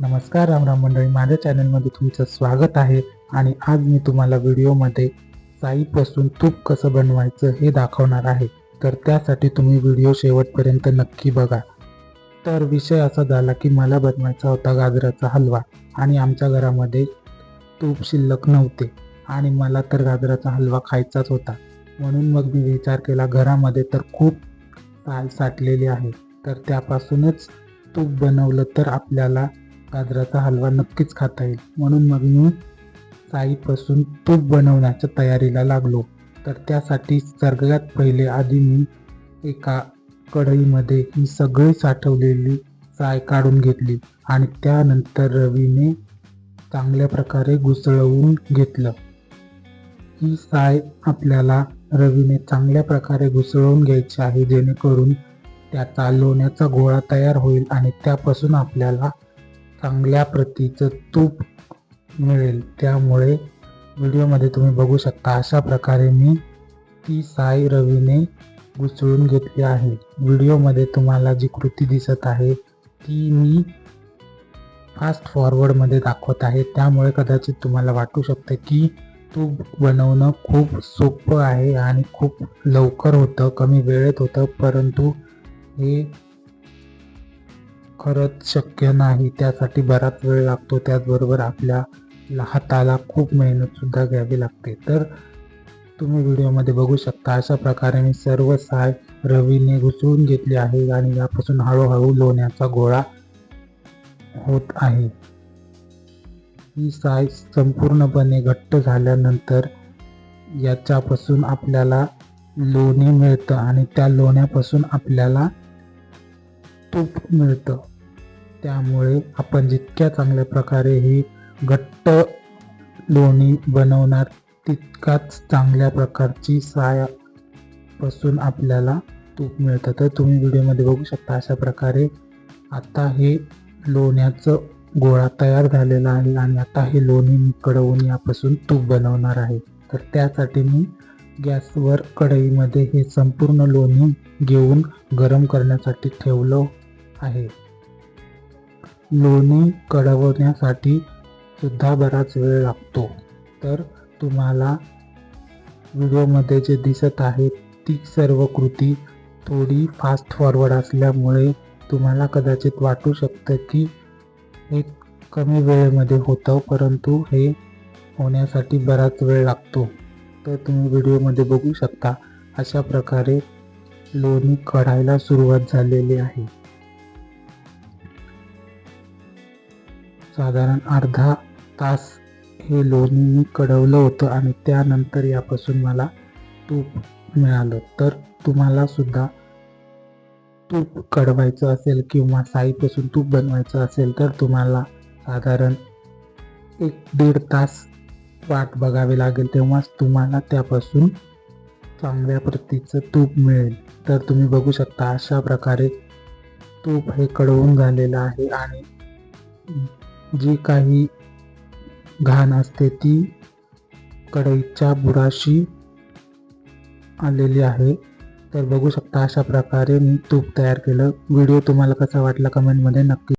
नमस्कार रामराम मंडळी. माझ्या चॅनलमध्ये तुमचं स्वागत आहे आणि आज मी तुम्हाला व्हिडिओमध्ये साईपासून तूप कसं बनवायचं हे दाखवणार आहे. तर त्यासाठी तुम्ही व्हिडिओ शेवटपर्यंत नक्की बघा. तर विषय असा झाला की मला बनवायचा होता गाजराचा हलवा आणि आमच्या घरामध्ये तूप शिल्लक नव्हते आणि मला तर गाजराचा हलवा खायचाच होता. म्हणून मग मी विचार केला घरामध्ये तर खूप साल साठलेली आहे तर त्यापासूनच तूप बनवलं तर आपल्याला गाजराचा हलवा नक्कीच खाता येईल. म्हणून मग मी साईपासून तूप बनवण्याच्या तयारीला लागलो. तर त्यासाठी सगळ्यात पहिले आधी मी एका कढईमध्ये ही सगळी साठवलेली साय काढून घेतली आणि त्यानंतर रवीने चांगल्या प्रकारे घुसळवून घेतलं. ही साय आपल्याला रवीने चांगल्या प्रकारे घुसळवून घ्यायची आहे जेणेकरून त्याचा लोण्याचा गोळा तयार होईल आणि त्यापासून आपल्याला चांगल्या प्रतीचं तूप मिळेल. त्यामुळे व्हिडिओमध्ये तुम्ही बघू शकता अशा प्रकारे मी ती साय रवीने गुसळून घेतली आहे. व्हिडिओमध्ये तुम्हाला जी कृती दिसत आहे ती मी फास्ट फॉरवर्डमध्ये दाखवत आहे. त्यामुळे कदाचित तुम्हाला वाटू शकतं की तूप बनवणं खूप सोपं आहे आणि खूप लवकर होतं कमी वेळेत होतं परंतु हे खरंच शक्य नाही. त्यासाठी बराच वेळ लागतो. त्याचबरोबर आपल्या हाताला खूप मेहनतसुद्धा घ्यावी लागते. तर तुम्ही व्हिडिओमध्ये बघू शकता अशा प्रकारे मी सर्व साय रवीने घुसळून घेतली आहे आणि यापासून हळूहळू लोण्याचा गोळा होत आहे. ही साय संपूर्णपणे घट्ट झाल्यानंतर याच्यापासून आपल्याला लोणी मिळतं आणि त्या लोण्यापासून आपल्याला तूप मिळतं. त्यामुळे आपण जितक्या चांगल्या प्रकारे ही घट्ट लोणी बनवणार तितकाच चांगल्या प्रकारची सायापासून आपल्याला तूप मिळतं. तर तुम्ही व्हिडिओमध्ये बघू शकता अशा प्रकारे आता हे लोण्याचं गोळा तयार झालेला आहे आणि आता हे लोणी मी कडवून यापासून तूप बनवणार आहे. तर त्यासाठी मी गॅसवर कढईमध्ये हे संपूर्ण लोणी घेऊन गरम करण्यासाठी ठेवलं आहे. लोणी कढवण्यासाठी सुद्धा बराच वेळ लागतो. तर तुम्हाला व्हिडिओमध्ये जे दिसत आहे ती सर्व कृती थोडी फास्ट फॉरवर्ड असल्यामुळे तुम्हाला कदाचित वाटू शकतं की हे कमी वेळेमध्ये होतं परंतु हे होण्यासाठी बराच वेळ लागतो. तर तुम्ही व्हिडिओमध्ये बघू शकता अशा प्रकारे लोणी कढायला सुरुवात झालेली आहे. साधारण अर्धा तास हे लोणी मी कढवलं होतं आणि त्यानंतर यापासून मला तूप मिळालं. तर तुम्हाला सुद्धा तूप कढवायचं असेल किंवा साईपासून तूप बनवायचं असेल तर तुम्हाला साधारण एक दीड तास वाट बघावी लागेल तेव्हाच तुम्हाला त्यापासून चांगल्या प्रतीचं तूप मिळेल. तर तुम्ही बघू शकता अशा प्रकारे तूप हे कडवून झालेलं आहे आणि जी काही घाण असते ती कढईच्या बुराशी आलेली आहे. तर बघू शकता अशा प्रकारे मी तूप तयार केलं. व्हिडिओ तुम्हाला कसा वाटला कमेंटमध्ये नक्की